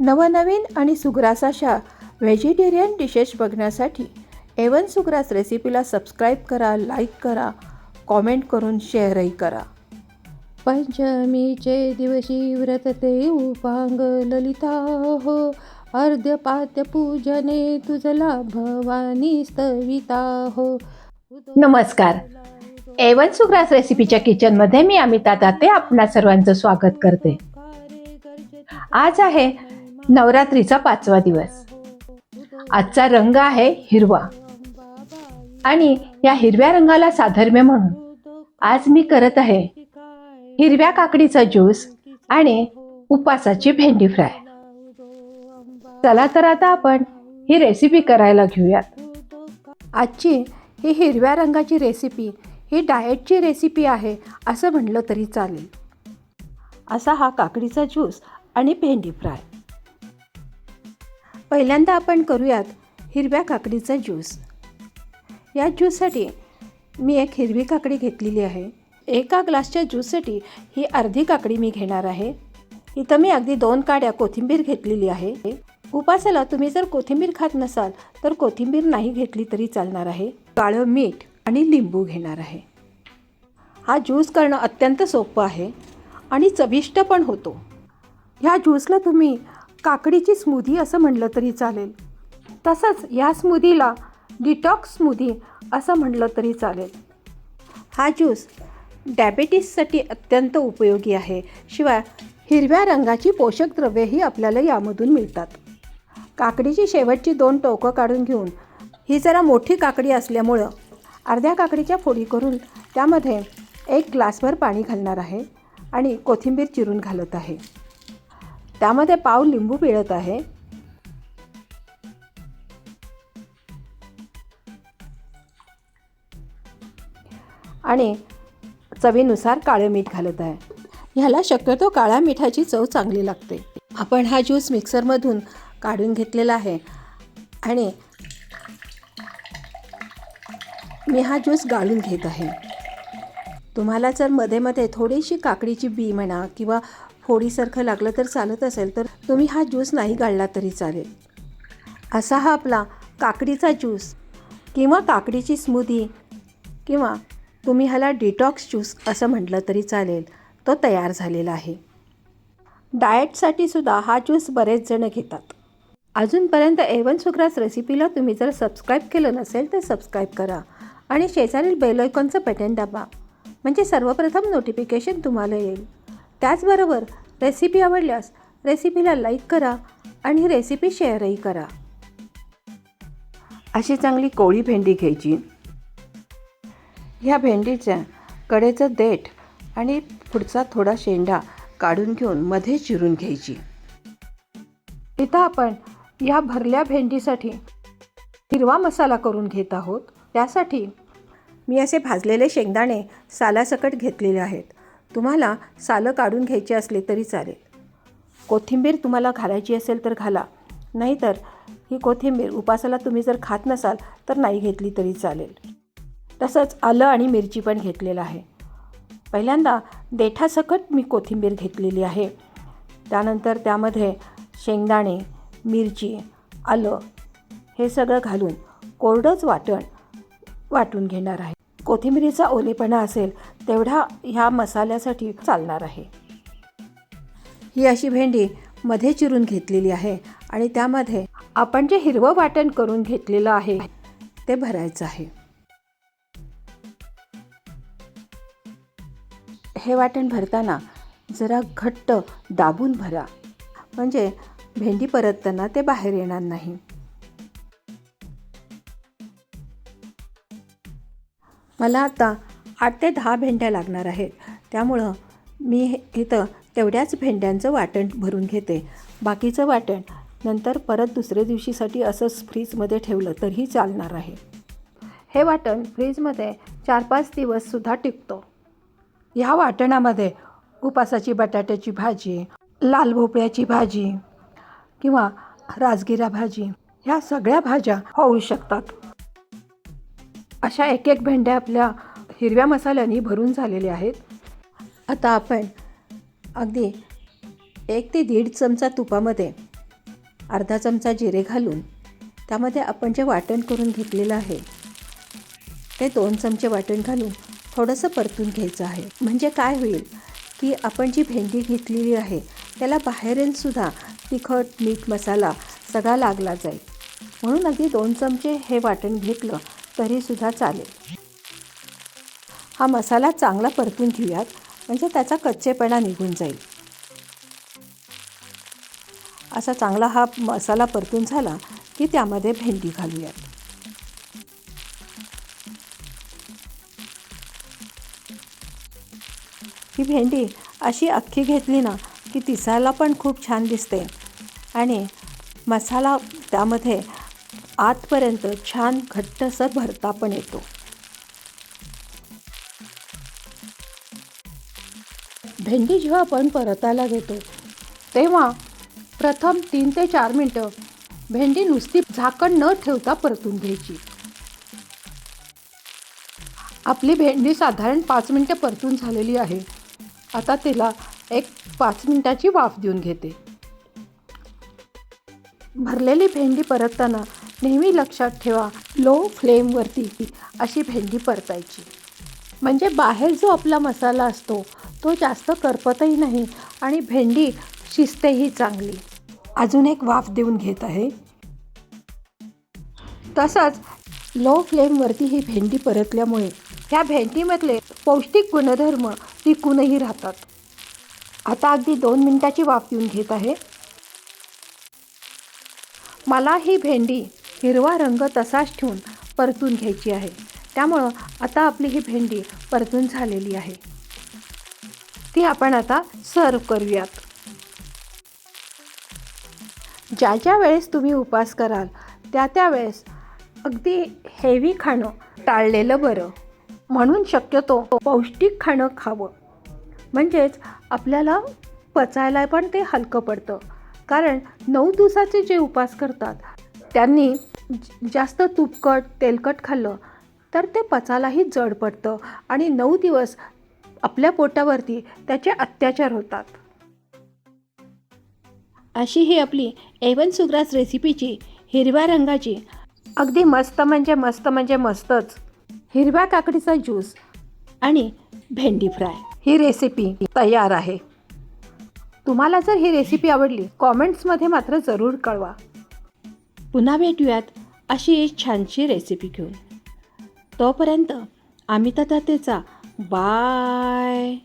नवनवीन आणि सुग्रास अशा व्हेजिटेरियन डिशेस बघण्यासाठी एवन सुग्रास रेसिपीला सबस्क्राईब करा लाईक करा कॉमेंट करून शेअरही करा. पंचमीचे दिवशी व्रत ते उपांग ललिता हो. अर्ध्यपात्य पूजने तुझला भवानी स्तविता हो. नमस्कार. एवन सुग्रास रेसिपीच्या किचनमध्ये मी अमिता ताते आपणा सर्वांचं स्वागत करते. आज आहे नवरात्रीचा पाचवा दिवस. आजचा रंग आहे हिरवा. आणि या हिरव्या रंगाला साधर्म्य म्हणून आज मी करत आहे हिरव्या काकडीचा ज्यूस आणि उपासाची भेंडी फ्राय. चला तर आता आपण ही रेसिपी करायला घेऊयात. आजची ही हिरव्या रंगाची रेसिपी ही डाएटची रेसिपी आहे असं म्हटलं तरी चालेल. असा हा काकडीचा ज्यूस आणि भेंडी फ्राय. पहिल्यांदा आपण करूयात हिरव्या काकडीचा ज्यूस. या ज्यूससाठी मी एक हिरवी काकडी घेतलेली आहे. एका ग्लासच्या ज्यूससाठी ही अर्धी काकडी मी घेणार आहे. इथं मी अगदी दोन काड्या कोथिंबीर घेतलेली आहे. उपासाला तुम्ही जर कोथिंबीर खात नसाल तर कोथिंबीर नाही घेतली तरी चालणार आहे. काळं मीठ आणि लिंबू घेणार आहे. हा ज्यूस करणं अत्यंत सोपं आहे आणि चविष्ट पण होतो. ह्या ज्यूसला तुम्ही काकडीची स्मूदी असं म्हटलं तरी चालेल. तसंच या स्मूदीला डिटॉक्स स्मूदी असं म्हटलं तरी चालेल. हा ज्यूस डायबेटीससाठी अत्यंत उपयोगी आहे. शिवाय हिरव्या रंगाची पोषक द्रव्येही आपल्याला यामधून मिळतात. काकडीची शेवटची दोन टोकं काढून घेऊन ही जरा मोठी काकडी असल्यामुळं अर्ध्या काकडीच्या फोडी करून त्यामध्ये एक ग्लासभर पाणी घालणार आहे आणि कोथिंबीर चिरून घालत आहे. त्यामध्ये पाव लिंबू पिळत आहे. आणि चवीनुसार काळं मीठ घालत आहे. ह्याला शक्यतो काळ्या मिठाची चव चांगली लागते. आपण हा ज्यूस मिक्सरमधून काढून घेतलेला आहे. आणि मी हा ज्यूस गाळून घेत आहे. तुम्हाला जर मध्ये मध्ये थोडीशी काकडीची बी म्हणा किंवा फोडीसारखं लागलं तर चालत असेल तर तुम्ही हा ज्यूस नाही गाळला तरी चालेल. असा हा आपला काकडीचा ज्यूस किंवा काकडीची स्मूदी किंवा तुम्ही ह्याला डिटॉक्स ज्यूस असं म्हटलं तरी चालेल तो तयार झालेला आहे. डाएटसाठी सुद्धा हा ज्यूस बरेच जण घेतात. अजूनपर्यंत एवन सुग्रास रेसिपीला तुम्ही जर सबस्क्राईब केलं नसेल तर सबस्क्राईब करा आणि शेजारील बेलॉयकॉनचं बटन दाबा म्हणजे सर्वप्रथम नोटिफिकेशन तुम्हाला येईल. त्याचबरोबर रेसिपी आवडल्यास रेसिपीला लाईक करा आणि रेसिपी शेअरही करा. अशी चांगली कोळी भेंडी घ्यायची. ह्या भेंडीच्या कडेचं देठ आणि पुढचा थोडा शेंडा काढून घेऊन मध्ये चिरून घ्यायची. इथं आपण या भरल्या भेंडीसाठी हिरवा मसाला करून घेत आहोत. त्यासाठी मी असे भाजलेले शेंगदाणे सालासकट घेतलेले आहेत. तुम्हाला सालं काढून घ्यायची असले तरी चालेल. कोथिंबीर तुम्हाला घालायची असेल तर घाला. नाहीतर ही कोथिंबीर उपासाला तुम्ही जर खात नसाल तर नाही घेतली तरी चालेल. तसंच आलं आणि मिरची पण घेतलेलं आहे. पहिल्यांदा देठासकट मी कोथिंबीर घेतलेली आहे. त्यानंतर त्यामध्ये शेंगदाणे मिरची आलं हे सगळं घालून कोरडंच वाटण वाटून घेणार आहे. कोथिंबीरीचा ओलेपणा असेल तेवढा ह्या मसाल्यासाठी चालणार आहे. ही अशी भेंडी मध्ये चिरून घेतलेली आहे आणि त्यामध्ये आपण जे हिरवं वाटण करून घेतलेलं आहे ते भरायचं आहे. हे वाटण भरताना जरा घट्ट दाबून भरा. म्हणजे भेंडी परतताना ते बाहेर येणार नाही. मला आता आठ ते दहा भेंड्या लागणार आहेत. त्यामुळं मी इथं तेवढ्याच भेंड्यांचं वाटण भरून घेते. बाकीचं वाटण नंतर परत दुसऱ्या दिवशीसाठी असंच फ्रीजमध्ये ठेवलं तरीही चालणार आहे. हे वाटण फ्रीजमध्ये चार पाच दिवससुद्धा टिकतो. ह्या वाटणामध्ये उपासाची बटाट्याची भाजी लाल भोपळ्याची भाजी किंवा राजगिरा भाजी ह्या सगळ्या भाज्या होऊ शकतात. अशा एक एक भेंड्या आपल्या हिरव्या मसाल्याने भरून झालेले आहेत. आता आपण अगदी एक ते दीड चमचा तुपामध्ये अर्धा चमचा जिरे घालून त्यामध्ये आपण जे वाटण करून घेतलेलं आहे ते दोन चमचे वाटण घालून थोडंसं परतून घ्यायचं आहे. म्हणजे काय होईल की आपण जी भेंडी घेतलेली आहे त्याला बाहेरीलसुद्धा तिखट मीठ मसाला सगळा लागला जाईल. म्हणून अगदी दोन चमचे हे वाटण घेतलं तरीसुद्धा चालेल. हा मसाला चांगला परतून घेऊयात. म्हणजे त्याचा कच्चेपणा निघून जाईल. असा चांगला हा मसाला परतून झाला की त्यामध्ये भेंडी घालूयात. ही भेंडी अशी अख्खी घेतली ना की दिसायला पण खूप छान दिसते. आणि मसाला त्यामध्ये आतपर्यंत छान घट्टसर भरता पण येतो. भेंडी जेव्हा आपण परतायला घेतो तेव्हा प्रथम तीन ते चार मिनटं भेंडी नुसती झाकण न ठेवता परतून घ्यायची. आपली भेंडी साधारण पाच मिनटं परतून झालेली आहे. आता तिला एक पाच मिनटाची वाफ देऊन घेते. भरलेली भेंडी परतताना नेहमी लक्षात ठेवा लो फ्लेमवरती अशी भेंडी परतायची. म्हणजे बाहेर जो आपला मसाला असतो तो जास्त करपतही नाही आणि भेंडी शिजतेही चांगली. अजून एक वाफ देऊन घेत आहे. तसंच लो फ्लेमवरती ही भेंडी परतल्यामुळे ह्या भेंडीमधले पौष्टिक गुणधर्म टिकूनही राहतात. आता अगदी दोन मिनटाची वाफ देऊन घेत आहे. मला ही भेंडी हिरवा रंग तसाच ठेवून परतून घ्यायची आहे. त्यामुळं आता आपली ही भेंडी परतून झालेली आहे. ती आपण आता सर्व करूयात. ज्या ज्या वेळेस तुम्ही उपास कराल त्या त्या वेळेस अगदी हेवी खाणं टाळलेलं बरं. म्हणून शक्यतो पौष्टिक खाणं खावं. म्हणजेच आपल्याला पचायला पण ते हलकं पडतं. कारण नऊ दिवसाचे जे उपास करतात त्यांनी जास्त तुपकट तेलकट खाल्लं तर ते पचायलाही जड पडतं. आणि नऊ दिवस आपल्या पोटावरती त्याचे अत्याचार होतात. अशी ही आपली एवन सुग्रास रेसिपीची हिरव्या रंगाची. अगदी मस्त म्हणजे मस्त म्हणजे मस्तच. हिरव्या काकडीचा ज्यूस आणि भेंडी फ्राय. ही रेसिपी तयार आहे. तुम्हाला जर ही रेसिपी आवडली कॉमेंट्समध्ये मात्र जरूर कळवा. पुन्हा भेटूयात अशी एक छानशी रेसिपी घेऊन. तोपर्यंत आम्ही तर त्याचा Bye.